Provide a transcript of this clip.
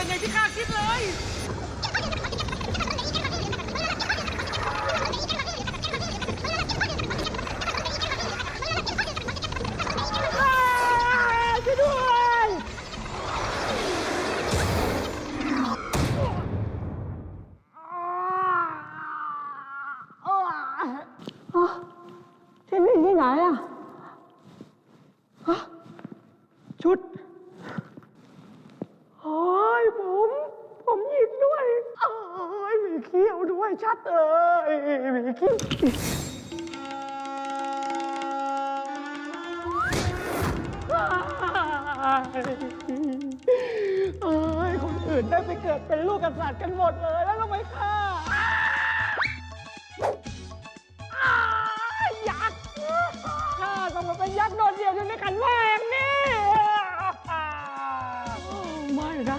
เป็นอย่างที่ข้าคิดเลย ช่วยด้วยที่นี่ที่ไหนอะฮะชุดโอ้ยผม ผมหยิกด้วยโอ้ยมี เขี้ยวด้วยชัดเลยมีเขี้ยวเอ้ยคนอื่นได้ไปเกิดเป็นลูกกษัตริย์กันหมดเลยแล้วทำไมข้าอ้ายยักษ์ข้าต้องมาเป็นยักษ์โดดเดี่ยวอยู่ในขันแม่